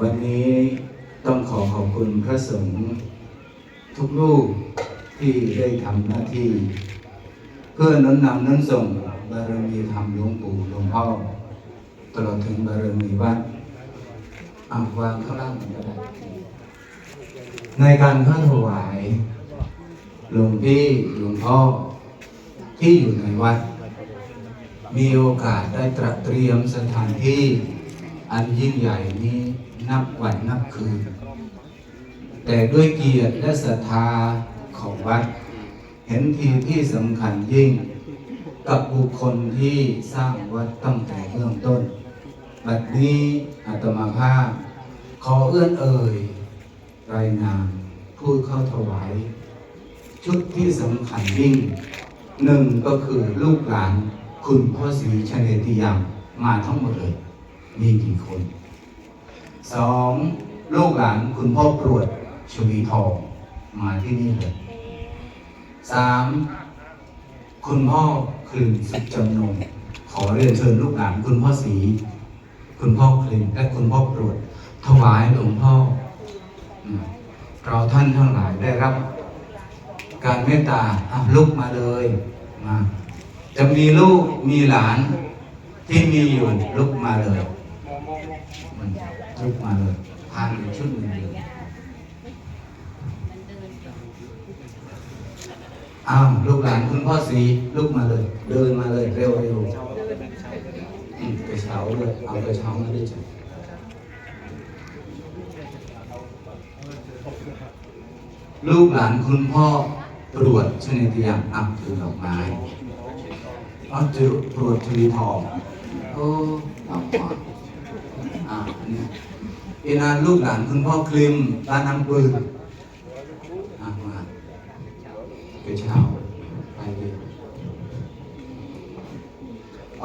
วันนี้ต้องขอขอบคุณพระสงฆ์ทุกรูปที่ได้ทำหน้าที่ เพื่อน้นนำน้นส่งบารมีธรรมหลวงปู่หลวงพ่อตลอดถึงบารมีวัดอาวางข้างล่างก็ได้ในการเข้าถวายหลวงพี่หลวงพ่อที่อยู่ในวัด มีโอกาสได้ตระเตรียมสถานที่ อันยิ่งใหญ่นี้นับวันนับคืน แต่ด้วยเกียรติและศรัทธาของวัด เห็นทีที่สำคัญยิ่ง กับบุคคลที่สร้างวัดตั้งแต่เบื้องต้น บัดนี้อาตมาภาพ ขอเอื้อนเอ่ย รายนามผู้เข้าถวาย ชุดที่สำคัญยิ่งหนึ่งก็คือลูกหลานคุณพ่อศรีชเนติยามมาทั้งหมดเลย มีกี่คนสองลูกหลานคุณพ่อปรวดชวีทองมาที่นี่เลยสามคุณพ่อคลึงสุขจำนงขอเรียนเชิญลูกหลานคุณพ่อศรีคุณพ่อคลึงและคุณพ่อปรวดถวายหลวงพ่อเราท่านทั้งหลายได้รับ การเมตตาลุกมาเลยมาจะมีลูกมีหลานที่มีอยู่ลุกมาเลย อืมลุกมาเลยพาอยู่ชุดหนึ่งเดียวอ้าวลูกหลานคุณพ่อสีลุกมาเลย เดินมาเลยเร็วเร็วอืมกระเช้าเลยเอากระเช้ามาด้วยจ้ะลูกหลานคุณพ่อตรวจชนิดยามอับถือดอกไม้เอาจตรวจทวีทองโอ้เอาม าอ่าอันนี้อีนานลูกหลานคุณพ่อคลิมร้านน้ำปืนอ่ามากระเช้าไปเลย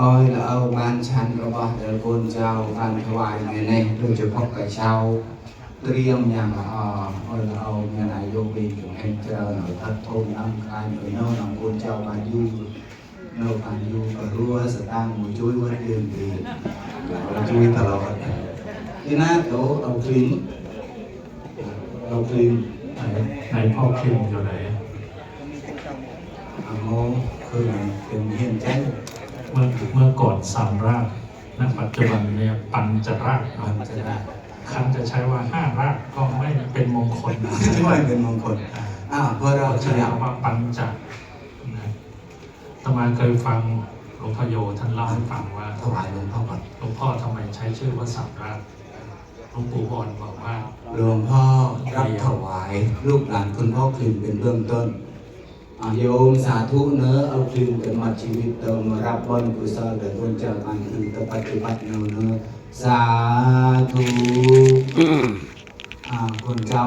អយละเอาបានឆាន់របស់ដែលកូនចៅបានថ្វាយថ្ងៃនេះដូចជាផុកកៅឆៅត្រៀមយ៉ាងល្អអយละเอาមានអាយុពីជំនាញច្រើនឲ្យថាត់ធំដល់ខ្លាញ់ឲ្យនៅក្នុងកូនចៅបានយូរនៅបានយូរក៏រស់ស្តាំងមួយជួយវត្តយើងទីជួយតឡអ ทีน้าเดี๋ยวเอาครีมเอาครีมไหนไหนพ่อครีมอยู่ไหนเอามองคือเป็นเฮียนแจ้เมื่อเมื่อก่อนสามรากณปัจจุบันเนี่ยปันจรากปัญจรากคันจะใช้ว่าห้ารากก็ไม่เป็นมงคลไม่เป็นมงคลอ่าเพราะเราใช้รียกว่าปันจตมาเคยฟังหลวงพ่อโยท่านเล่าให้ฟังว่าถวายหลวงพ่อก่อนหลวงพ่อทำไมใช้ชื่อว่าสามราก ลวงปู่บอนบอกว่า หลวงพ่อรับถวายลูกหลานคุณพ่อคลินเป็นเบื้องต้นอะโยมสาธุเนอะเอาคลินเป็นมาชีวิตเติมมารับบนกุศลเดี๋ยวคนจะการคืนตปฏิบัติเนอะเนอะสาธุอ่าคนเจ้า